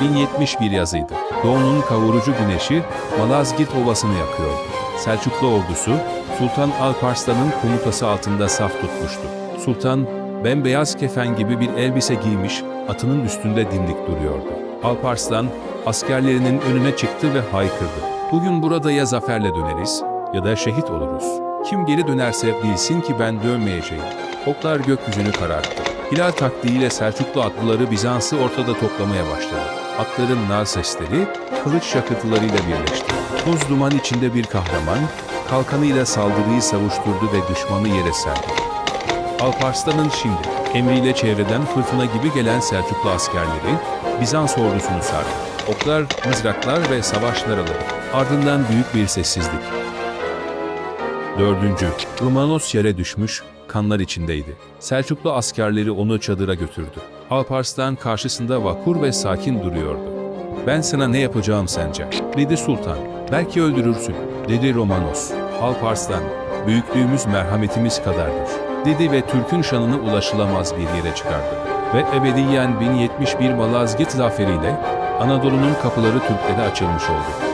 1071 yazıydı. Doğu'nun kavurucu güneşi Malazgirt Ovası'nı yakıyordu. Selçuklu ordusu Sultan Alparslan'ın komutası altında saf tutmuştu. Sultan bembeyaz kefen gibi bir elbise giymiş, atının üstünde dimdik duruyordu. Alparslan askerlerinin önüne çıktı ve haykırdı. Bugün burada ya zaferle döneriz ya da şehit oluruz. Kim geri dönerse bilsin ki ben dönmeyeceğim. Oklar gökyüzünü kararttı. Hilal taktiğiyle Selçuklu atlıları Bizans'ı ortada toplamaya başladı. Atların nar sesleri, kılıç şakırtılarıyla birleşti. Toz duman içinde bir kahraman, kalkanıyla saldırıyı savuşturdu ve düşmanı yere serdi. Alparslan'ın şimdi emriyle çevreden fırtına gibi gelen Selçuklu askerleri Bizans ordusunu sardı. Oklar, mızraklar ve savaş naraları. Ardından büyük bir sessizlik. Dördüncü, Romanos yere düşmüş, kanlar içindeydi. Selçuklu askerleri onu çadıra götürdü. Alparslan karşısında vakur ve sakin duruyordu. Ben sana ne yapacağım sence? Dedi sultan. Belki öldürürsün, dedi Romanos. Alparslan, büyüklüğümüz merhametimiz kadardır, dedi ve Türk'ün şanını ulaşılamaz bir yere çıkardı. Ve ebediyen 1071 Malazgirt zaferiyle Anadolu'nun kapıları Türklere açılmış oldu.